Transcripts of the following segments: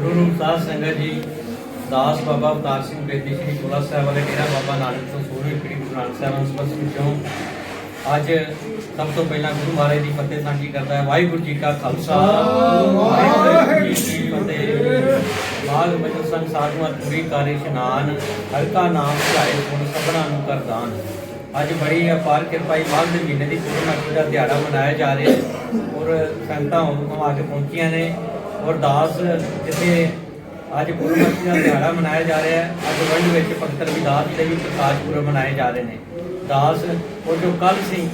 ਗੁਰੂ ਰੂਪ ਸੰਗਤ ਜੀ, ਦਾਸ ਬਾਬਾ ਅਵਤਾਰ ਸਿੰਘ ਬੇਦੀ ਸ਼੍ਰੀ ਚੋਲਾ ਸਾਹਿਬ ਵਾਲੇ ਡੇਰਾ ਬਾਬਾ ਨਾਨਕ ਤੋਂ 16ਵੀਂ ਪੀੜ੍ਹੀ ਗੁਰੂ ਨਾਨਕ ਸਾਹਿਬ ਅੰਸਪਸ ਵਿੱਚੋਂ। ਅੱਜ ਸਭ ਤੋਂ ਪਹਿਲਾਂ ਗੁਰੂ ਮਹਾਰਾਜ ਦੀ ਫਤਿਹ ਸਾਂਝੀ ਕਰਦਾ ਹੈ ਵਾਹਿਗੁਰੂ ਜੀ ਕਾ ਖਾਲਸਾ। ਵਾਹਿਗੁਰੂ ਜੀ ਕੀ ਫਤਿਹ। ਬਾਗ ਬਚਨ ਸੰਗ ਸਾਧੂਆਂ ਪੂਰੀ ਕਾਰੇ ਇਸ਼ਨਾਨ ਹਲਕਾ ਨਾਮ ਧਿਆਏ ਸੁਣ ਸਭਨਾ ਨੂੰ ਕਰਦਾਨ ਅੱਜ ਬੜੀ ਅਪਾਰ ਕਿਰਪਾਈ ਮਾਘ ਦੇ ਮਹੀਨੇ ਦੀ ਪੂਰਨਮਾਸ਼ੀ ਦਾ ਦਿਹਾੜਾ ਮਨਾਇਆ ਜਾ ਰਿਹਾ ਹੈ। ਔਰ ਸੰਗਤਾਂ ਹੁਕਮ ਆ ਕੇ ਪਹੁੰਚੀਆਂ ਨੇ। ਔਰ ਦਾਸ ਜਿੱਥੇ ਅੱਜ ਪੂਰਨਮਾਸ਼ੀ ਦਾ ਦਿਹਾੜਾ ਮਨਾਇਆ ਜਾ ਰਿਹਾ ਹੈ। ਅੱਜ ਵਰਲਡ ਵਿੱਚ ਭਗਤ ਰਵਿਦਾਸ ਦੇ ਵੀ ਪ੍ਰਕਾਸ਼ ਪੁਰਬ ਮਨਾਏ ਜਾ ਰਹੇ ਨੇ। ਦਾਸ, ਉਹ ਜੋ ਕੱਲ ਸੀ,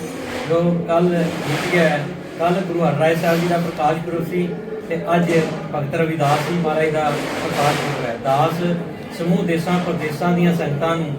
ਜੋ ਕੱਲ ਬੀਤ ਗਿਆ ਕੱਲ ਗੁਰੂ ਹਰਿਰਾਏ ਸਾਹਿਬ ਜੀ ਦਾ ਪ੍ਰਕਾਸ਼ ਪੁਰਬ ਸੀ ਤੇ ਅੱਜ ਭਗਤ ਰਵਿਦਾਸ ਜੀ ਮਹਾਰਾਜ ਦਾ ਪ੍ਰਕਾਸ਼ ਪੁਰਬ ਹੈ। ਦਾਸ, ਸਮੂਹ ਦੇਸ਼ਾਂ ਪ੍ਰਦੇਸ਼ਾਂ ਦੀਆਂ ਸੰਗਤਾਂ ਨੂੰ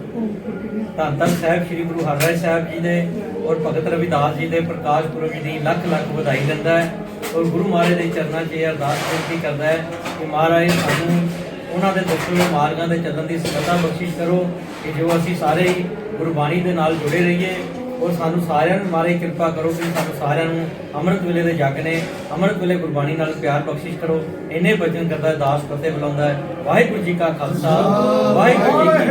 ਧੰਨ ਧੰਨ ਸਾਹਿਬ ਸ੍ਰੀ ਗੁਰੂ ਹਰਰਾਏ ਸਾਹਿਬ ਜੀ ਦੇ ਔਰ ਭਗਤ ਰਵਿਦਾਸ ਜੀ ਦੇ ਪ੍ਰਕਾਸ਼ ਪੁਰਬ ਦੀ ਲੱਖ ਲੱਖ ਵਧਾਈ ਦਿੰਦਾ ਹੈ। ਔਰ ਗੁਰੂ ਮਹਾਰਾਜ ਦੇ ਚਰਨਾਂ 'ਚ ਇਹ ਅਰਦਾਸ ਬੇਨਤੀ ਕਰਦਾ ਹੈ ਕਿ ਮਹਾਰਾਜ, ਸਾਨੂੰ ਉਹਨਾਂ ਦੇ ਦੱਸੇ ਹੋਏ ਮਾਰਗਾਂ ਤੇ ਚੱਲਣ ਦੀ ਸਮਤਾ ਬਖਸ਼ਿਸ਼ ਕਰੋ ਕਿ ਜੋ ਅਸੀਂ ਸਾਰੇ ਹੀ ਗੁਰਬਾਣੀ ਦੇ ਨਾਲ ਜੁੜੇ ਰਹੀਏ ਔਰ ਸਾਨੂੰ ਸਾਰਿਆਂ ਨੂੰ ਮਾਰੇ ਕਿਰਪਾ ਕਰੋ ਕਿ ਸਾਨੂੰ ਸਾਰਿਆਂ ਨੂੰ ਅੰਮ੍ਰਿਤ ਵੇਲੇ ਦੇ ਜਗ ਨੇ ਅੰਮ੍ਰਿਤ ਵੇਲੇ ਗੁਰਬਾਣੀ ਨਾਲ ਪਿਆਰ ਬਖਸ਼ਿਸ਼ ਕਰੋ। ਇੰਨੇ ਬਚਨ ਕਰਦਾ ਹੈ, ਦਾਸ ਫਤਿਹ ਬੁਲਾਉਂਦਾ ਹੈ। ਵਾਹਿਗੁਰੂ ਜੀ ਕਾ ਖਾਲਸਾ, ਵਾਹਿਗੁਰੂ ਜੀ